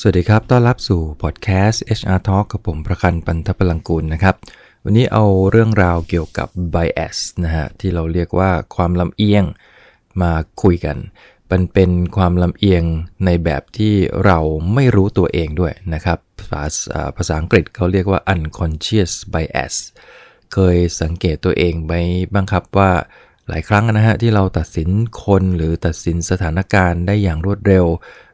สวัสดีครับ ต้อนรับสู่พอดแคสต์ HR Talk กับผมประกันปันทพลังกูลนะครับ วันนี้เอาเรื่องราวเกี่ยวกับ bias นะฮะ ที่เราเรียกว่าความลำเอียงมาคุยกัน มันเป็นความลำเอียงในแบบที่เราไม่รู้ตัวเองด้วยนะครับ ภาษาภาษาอังกฤษเขาเรียกว่า unconscious bias เคยสังเกตตัวเองไหมบ้างครับว่า หลายครั้งนะฮะที่เราตัดสินคนหรือตัดสินสถานการณ์ได้อย่างรวดเร็ว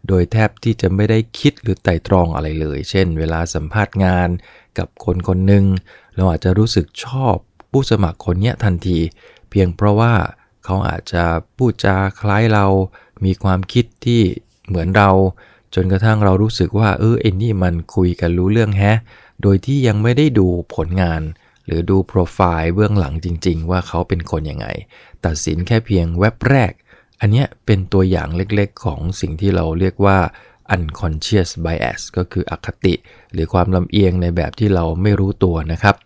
โดยแทบที่จะไม่ได้คิดหรือไต่ตรองอะไรเลย เช่น เวลาสัมภาษณ์งานกับคนคนหนึ่งเราอาจจะรู้สึกชอบผู้สมัครคนนี้ทันที เพียงเพราะว่าเขาอาจจะพูดจาคล้ายเรา มีความคิดที่เหมือนเรา จนกระทั่งเรารู้สึกว่าเออไอ้นี่มันคุยกันรู้เรื่องแฮะ โดยที่ยังไม่ได้ดูผลงาน หรือดูโปรไฟล์เบื้องหลังจริง ๆ ว่าเขาเป็นคนยังไง ตัดสินแค่เพียงเว็บแรก อันนี้เป็นตัวอย่างเล็กๆ ของสิ่งที่เราเรียกว่า unconscious bias ก็คืออคติ หรือความลำเอียงในแบบที่เราไม่รู้ตัวนะครับ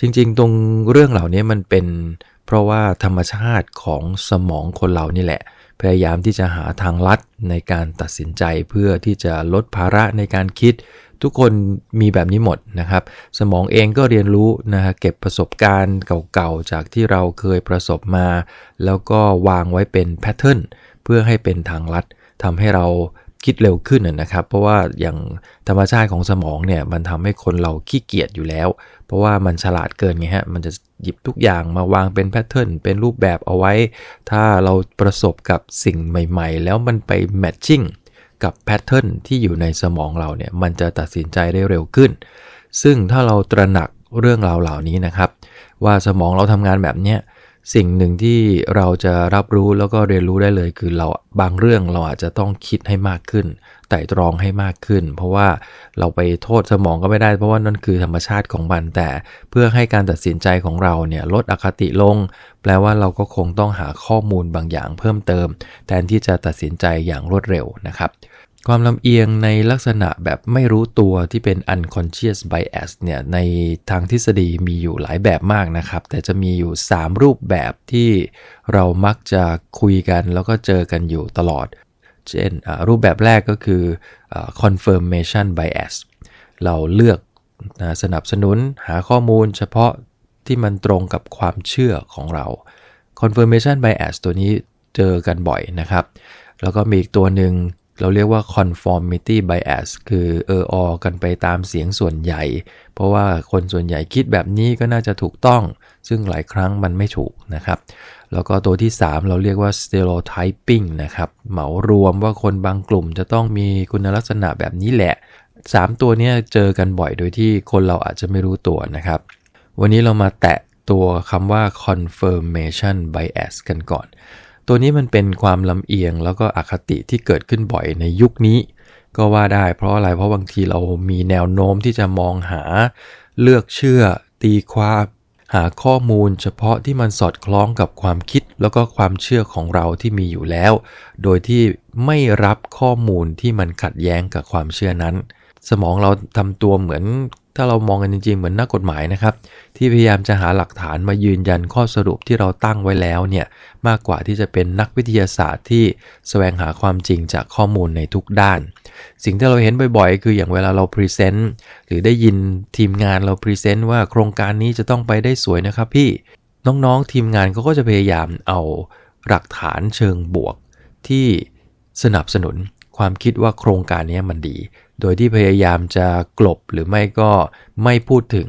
จริงๆ ตรงเรื่องเหล่านี้มันเป็นเพราะว่าธรรมชาติของสมองคนเรานี่แหละ พยายามที่จะหาทางลัดในการตัดสินใจเพื่อที่จะลดภาระในการคิด ทุกคนมีแบบนี้หมดนะครับ สมองเองก็เรียนรู้นะฮะเก็บประสบการณ์เก่าๆ จากที่เราเคยประสบมา แล้วก็วางไว้เป็นแพทเทิร์นเพื่อให้เป็นทางลัดทำให้เราคิดเร็วขึ้นนะครับ เพราะว่าอย่างธรรมชาติของสมองเนี่ยมันทำให้คนเราขี้เกียจอยู่แล้ว เพราะว่ามันฉลาดเกินไงฮะมันจะหยิบทุกอย่างมาวางเป็นแพทเทิร์นเป็นรูปแบบเอาไว้ ถ้าเราประสบกับสิ่งใหม่ ๆ แล้วมันไปแมทชิ่ง กับแพทเทิร์นที่อยู่ในสมองเราเนี่ยมันจะตัดสินใจได้เร็วขึ้น ซึ่งถ้าเราตระหนักเรื่องราวเหล่านี้นะครับ ว่าสมองเราทำงานแบบเนี้ยสิ่งหนึ่งที่เราจะรับรู้แล้วก็เรียนรู้ได้เลยคือเราบางเรื่องเราอาจจะต้องคิดให้มากขึ้นไต่ตรองให้มากขึ้น เพราะว่าเราไปโทษสมองก็ไม่ได้ เพราะว่านั่นคือธรรมชาติของมันแต่เพื่อให้การตัดสินใจของเราเนี่ยลดอคติลง แปลว่าเราก็คงต้องหาข้อมูลบางอย่างเพิ่มเติม แทนที่จะตัดสินใจอย่างรวดเร็วนะครับ ความลำเอียงในลักษณะแบบไม่รู้ตัวที่เป็น unconscious bias เนี่ยในทางทฤษฎีมีอยู่หลายแบบมากนะครับ แต่จะมีอยู่ 3 รูปแบบที่เรามักจะคุยกันแล้วก็เจอกันอยู่ตลอด เช่นรูปแบบแรกก็คือ confirmation bias เราเลือกสนับสนุนหาข้อมูลเฉพาะที่มันตรงกับความเชื่อของเรา confirmation bias ตัวนี้เจอกันบ่อยนะครับ แล้วก็มีอีกตัวหนึ่ง เราเรียกว่า conformity bias คือเอออกันไปตามเสียงส่วนใหญ่ เพราะว่าคนส่วนใหญ่คิดแบบนี้ก็น่าจะถูกต้อง ซึ่งหลายครั้งมันไม่ถูกนะครับ แล้วก็ตัวที่ 3 เราเรียกว่า stereotyping นะครับ เหมารวมว่าคนบางกลุ่มจะต้องมีคุณลักษณะแบบนี้แหละ 3 ตัวนี้เจอกันบ่อยโดยที่คนเราอาจจะไม่รู้ตัวนะครับ วันนี้เรามาแตะตัวคำว่า confirmation bias กันก่อน ตัวนี้มันเป็นความลำเอียงแล้วก็อคติที่เกิดขึ้นบ่อยในยุคนี้ ก็ว่าได้เพราะอะไรเพราะบางทีเรามีแนวโน้มที่จะมองหา เลือกเชื่อ ตีความหาข้อมูลเฉพาะที่มันสอดคล้องกับความคิดแล้วก็ความเชื่อของเราที่มีอยู่แล้ว โดยที่ไม่รับข้อมูลที่มันขัดแย้งกับความเชื่อนั้น สมองเราทำตัวเหมือน ถ้าเรามองกันจริงๆ เหมือนนักกฎหมายนะครับ ที่พยายามจะหาหลักฐานมายืนยันข้อสรุปที่เราตั้งไว้แล้วเนี่ยมากกว่าที่จะเป็นนักวิทยาศาสตร์ที่แสวงหาความจริงจากข้อมูลในทุกด้าน สิ่งที่เราเห็นบ่อยๆ คืออย่างเวลาเราพรีเซนต์หรือได้ยินทีมงานเราพรีเซนต์ว่าโครงการนี้จะต้องไปได้สวยนะครับพี่น้องๆทีมงานเขาก็จะพยายามเอาหลักฐานเชิงบวกที่สนับสนุน ความคิดว่าโครงการนี้มันดี โดยที่พยายามจะกลบหรือไม่ก็ไม่พูดถึง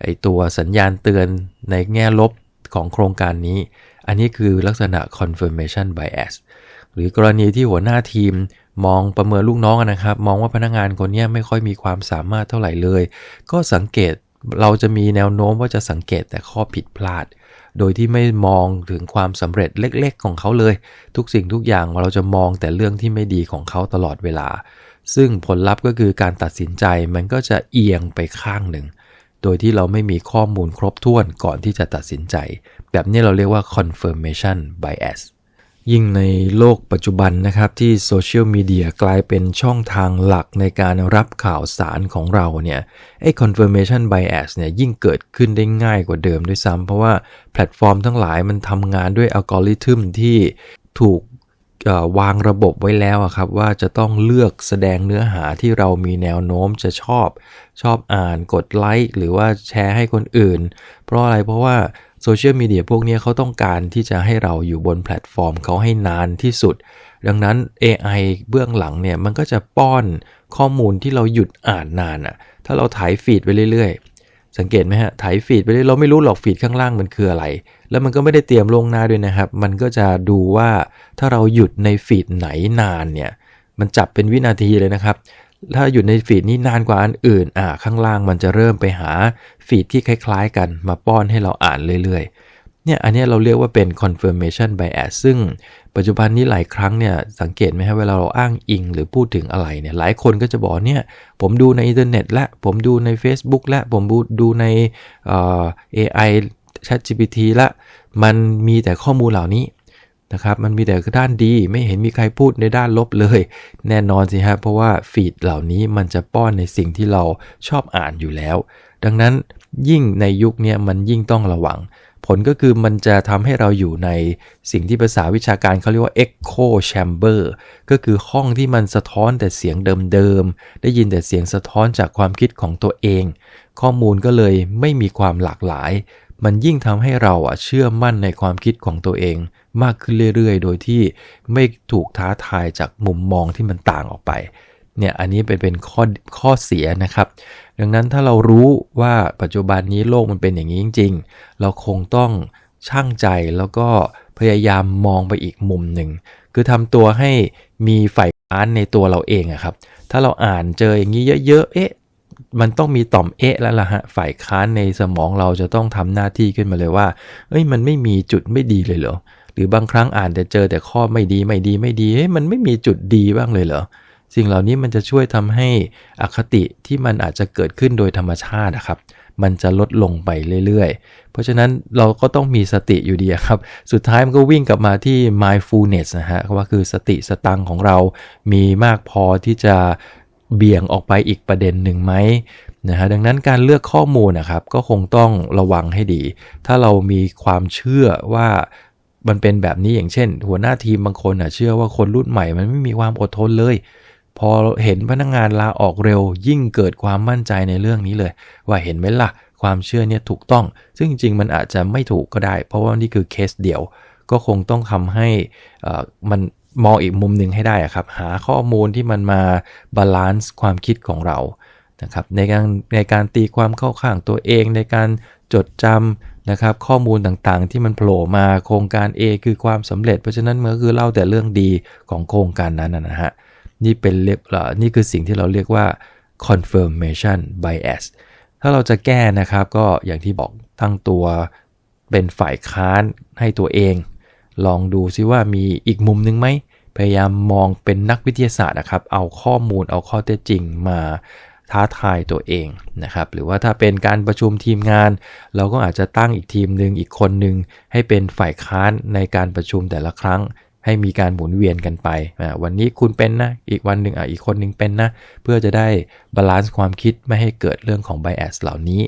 ไอตัวสัญญาณเตือนในแง่ลบของโครงการนี้ อันนี้คือลักษณะ confirmation bias หรือกรณีที่หัวหน้าทีมมองประเมินลูกน้องนะครับ มองว่าพนักงานคนนี้ไม่ค่อยมีความสามารถเท่าไหร่เลย ก็สังเกตเราจะมีแนวโน้มว่าจะสังเกตแต่ข้อผิดพลาด โดยที่ไม่มองถึงความสำเร็จเล็กๆ ของเขาเลย ทุกสิ่งทุกอย่างเราจะมองแต่เรื่องที่ไม่ดีของเขาตลอดเวลา ซึ่งผลลัพธ์ก็คือการตัดสินใจมันก็จะเอียงไปข้างหนึ่ง โดยที่เราไม่มีข้อมูลครบถ้วนก่อนที่จะตัดสินใจ แบบนี้เราเรียกว่า confirmation bias ยิ่งในโลกปัจจุบันนะครับที่โซเชียลมีเดียกลายเป็นช่องทางหลักในการรับข่าวสารของเราเนี่ยไอ้ confirmation bias เนี่ยยิ่งเกิดขึ้นได้ง่ายกว่าเดิมด้วยซ้ำเพราะว่าแพลตฟอร์มทั้งหลายมันทำงานด้วยอัลกอริทึมที่ถูกวางระบบไว้แล้วครับว่าจะต้องเลือกแสดงเนื้อหาที่เรามีแนวโน้มจะชอบ ชอบอ่านกดไลค์หรือว่าแชร์ให้คนอื่น เพราะอะไรเพราะว่า โซเชียลมีเดียพวกนี้เขาต้องการที่จะให้เราอยู่บนแพลตฟอร์มเขาให้นานที่สุด ดังนั้น AI เบื้องหลังเนี่ยมันก็จะป้อนข้อมูลที่เราหยุดอ่านนานอะ่ะ ถ้าเราถ่ายฟีดไปเรื่อยๆ สังเกตไหมฮะ ถ่ายฟีดไปเรื่อยเราไม่รู้หรอกฟีดข้างล่างมันคืออะไร แล้วมันก็ไม่ได้เตรียมลงหน้าด้วยนะครับ มันก็จะดูว่าถ้าเราหยุดในฟีดไหนนานเนี่ย มันจับเป็นวินาทีเลยนะครับ ถ้าหยุดในฟีดนี้นานกว่าอันอื่น อ่า ข้างล่างมันจะเริ่มไปหาฟีดที่คล้าย ๆ กันมาป้อนให้เราอ่านเรื่อยๆ เนี่ย อันนี้เราเรียกว่าเป็น confirmation bias ซึ่งปัจจุบันนี้หลายครั้งเนี่ย สังเกตไหมครับเวลาเราอ้างอิงหรือพูดถึงอะไรเนี่ย หลายคนก็จะบอกเนี่ย ผมดูในอินเทอร์เน็ตและ ผมดูใน Facebook และ ผมดูในเอ่อ ChatGPT ละ มันมีแต่ข้อมูลเหล่านี้ นะครับมันมีแต่ด้านดีไม่เห็นมีใครพูดในด้านลบเลย แน่นอนสิครับเพราะว่าฟีดเหล่านี้มันจะป้อนในสิ่งที่เราชอบอ่านอยู่แล้ว ดังนั้นยิ่งในยุคนี้มันยิ่งต้องระวัง ผลก็คือมันจะทำให้เราอยู่ในสิ่งที่ภาษาวิชาการเขาเรียกว่า echo chamber ก็คือห้องที่มันสะท้อนแต่เสียงเดิมๆ ได้ยินแต่เสียงสะท้อนจากความคิดของตัวเอง ข้อมูลก็เลยไม่มีความหลากหลาย มันยิ่งทำให้เราอะเชื่อมั่นในความคิดของตัวเอง มากขึ้นเรื่อยๆ โดยที่ไม่ถูกท้าทายจากมุมมองที่มันต่างออกไปเนี่ยอันนี้เป็นเป็นข้อข้อเสียนะครับ ดังนั้นถ้าเรารู้ว่าปัจจุบันนี้โลกมันเป็นอย่างนี้จริง ๆ เราคงต้องช่างใจแล้วก็พยายามมองไปอีกมุมหนึ่ง คือทำตัวให้มีฝ่ายค้านในตัวเราเองอะครับ ถ้าเราอ่านเจออย่างนี้เยอะๆ เอ๊ะ มันต้องมีต่อมเอะแล้วล่ะฮะฝ่ายค้านในสมองเราจะต้องทำหน้าที่ขึ้นมาเลยว่า เอ้ยมันไม่มีจุดไม่ดีเลยเหรอหรือบางครั้งอ่านแต่เจอแต่ข้อไม่ดีไม่ดีไม่ดีเฮ้ยมันไม่มีจุดดีบ้างเลยเหรอสิ่งเหล่านี้มันจะช่วยทำให้อคติที่มันอาจจะเกิดขึ้นโดยธรรมชาตินะครับ มันจะลดลงไปเรื่อยๆ เพราะฉะนั้นเราก็ต้องมีสติอยู่ดีครับ สุดท้ายมันก็วิ่งกลับมาที่ mindfulness นะฮะว่าคือสติสตังของเรามีมากพอที่จะ เบี่ยงออกไปอีกประเด็นหนึ่งไหมนะฮะดังนั้นการเลือกข้อมูลนะครับก็คงต้องระวังให้ดี ถ้าเรามีความเชื่อว่ามันเป็นแบบนี้อย่างเช่น หัวหน้าทีมบางคนอะเชื่อว่าคนรุ่นใหม่มันไม่มีความอดทนเลย พอเห็นพนักงงานลาออกเร็ว ยิ่งเกิดความมั่นใจในเรื่องนี้เลย ว่าเห็นไหมล่ะ ความเชื่อเนี่ยถูกต้อง ซึ่งจริงๆมันอาจจะไม่ถูกก็ได้ เพราะว่านี่คือเคสเดียว ก็คงต้องทำให้มัน มองอีกมุมหนึ่งให้ได้ครับ หาข้อมูลที่มันมาบาลานซ์ความคิดของเรานะครับในการในการตีความเข้าข้างตัวเองในการจดจำนะครับ ข้อมูลต่างๆ ที่มันโผล่มาโครงการ A คือความสำเร็จ เพราะฉะนั้นมันก็คือเล่าแต่เรื่องดีของโครงการนั้นนะฮะนี่เป็นเรียกนี่คือสิ่งที่เราเรียกว่า confirmation bias ถ้าเราจะแก้นะครับก็อย่างที่บอกตั้งตัวเป็นฝ่ายค้านให้ตัวเอง ลองดูซิว่ามีอีกมุมนึงไหมพยายามมองเป็นนักวิทยาศาสตร์นะครับ เอาข้อมูลเอาข้อเท็จจริงมาท้าทายตัวเองนะครับ หรือว่าถ้าเป็นการประชุมทีมงาน เราก็อาจจะตั้งอีกทีมหนึ่งอีกคนหนึ่งให้เป็นฝ่ายค้านในการประชุมแต่ละครั้ง ให้มีการหมุนเวียนกันไป วันนี้คุณเป็นนะ อีกวันหนึ่งอะอีกคนหนึ่งเป็นนะ เพื่อจะได้บาลานซ์ความคิดไม่ให้เกิดเรื่องของ bias เหล่านี้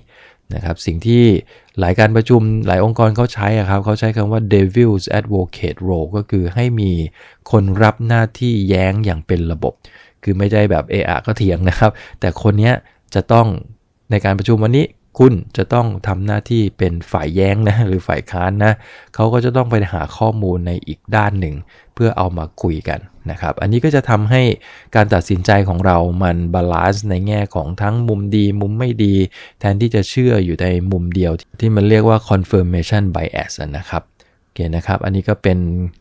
นะครับสิ่งที่หลายการประชุมหลายองค์กรเขาใช้ครับเขาใช้คำว่า devil's advocate role ก็คือให้มีคนรับหน้าที่แย้งอย่างเป็นระบบ คือไม่ใช่แบบเอะอะก็เถียงนะครับ แต่คนนี้จะต้องในการประชุมวันนี้ คุณจะต้องทำหน้าที่เป็นฝ่ายแย้งนะหรือฝ่ายค้านนะเขาก็จะต้องไปหาข้อมูลในอีกด้านหนึ่ง เพื่อเอามาคุยกันนะครับ อันนี้ก็จะทำให้การตัดสินใจของเรามันบาลานซ์ในแง่ของทั้งมุมดีมุมไม่ดี แทนที่จะเชื่ออยู่ในมุมเดียว ที่มันเรียกว่า confirmation bias นะครับโอเคนะครับ อันนี้ก็เป็น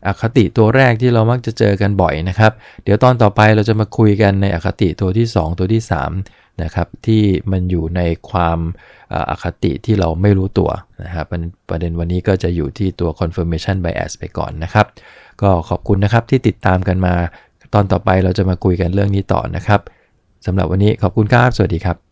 อคติตัวแรกที่เรามักจะเจอกันบ่อยนะครับ เดี๋ยวตอนต่อไปเราจะมาคุยกันในอคติตัวที่ 2 ตัวที่ 3 นะครับที่มันอยู่ในความอคติที่เราไม่รู้ตัวนะครับประเด็นวันนี้ก็จะอยู่ที่ตัว confirmation bias ไปก่อนนะครับ ก็ขอบคุณนะครับที่ติดตามกันมา ตอนต่อไปเราจะมาคุยกันเรื่องนี้ต่อนะครับสำหรับวันนี้ขอบคุณครับ สวัสดีครับ